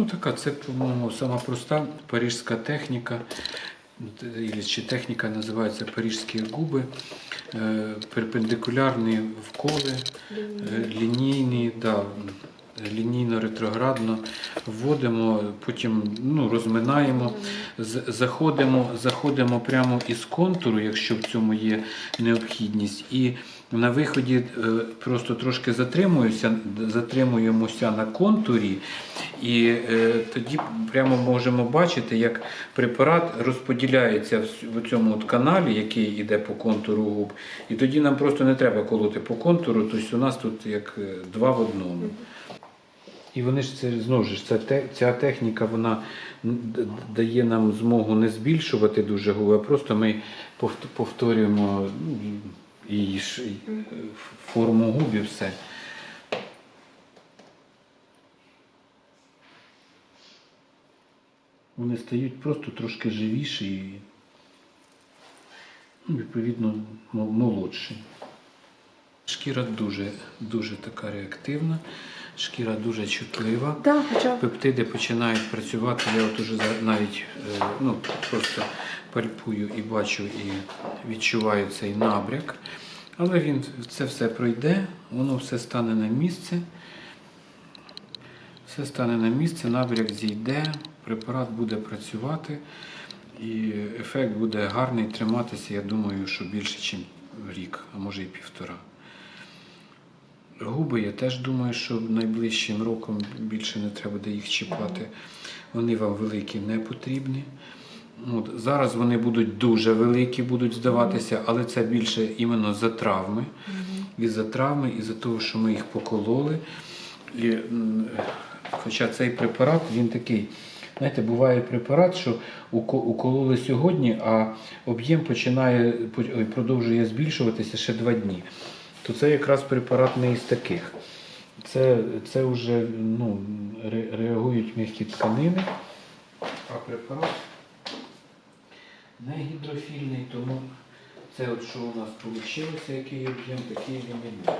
Ну, така, це, по-моєму, сама проста парижська техніка. Чи техніка називається парижські губи. Е, Перпендикулярні вколи, е, лінійні, да, лінійно-ретроградно вводимо, потім ну, розминаємо, заходимо, заходимо прямо із контуру, якщо в цьому є необхідність. І на виході е, просто трошки затримуюся, затримуємося на контурі, і е, тоді прямо можемо бачити, як препарат розподіляється в цьому от каналі, який йде по контуру губ. І тоді нам просто не треба колоти по контуру, тобто у нас тут як е, два в одному. І вони ж це знову ж ця, ця техніка вона дає нам змогу не збільшувати дуже губи, а просто ми повторюємо ну, і, е, форму губів все. Вони стають просто трошки живіші і ну, відповідно молодші. Шкіра дуже, дуже така реактивна, шкіра дуже чутлива. Да, хоча Пептиди починають працювати. Я от уже навіть е, ну, просто пальпую і бачу, і відчуваю цей набряк. Але він це все пройде, воно все стане на місце. Все стане на місце, набряк зійде, препарат буде працювати, і ефект буде гарний триматися, я думаю, що більше, ніж рік, а може і півтора. Губи, я теж думаю, що найближчим роком більше не треба буде їх чіпати. Вони вам великі не потрібні. От, зараз вони будуть дуже великі, будуть здаватися, але це більше іменно за травми. І за травми, і за того, що ми їх покололи. І, хоча цей препарат, він такий. Знаєте, буває препарат, що укололи сьогодні, а об'єм починає продовжує збільшуватися ще два дні. То це якраз препарат не із таких. Це, це вже ну, ре- реагують м'які тканини, а препарат не гідрофільний, тому це, от, що у нас вийшло, який об'єм, такий він і буде.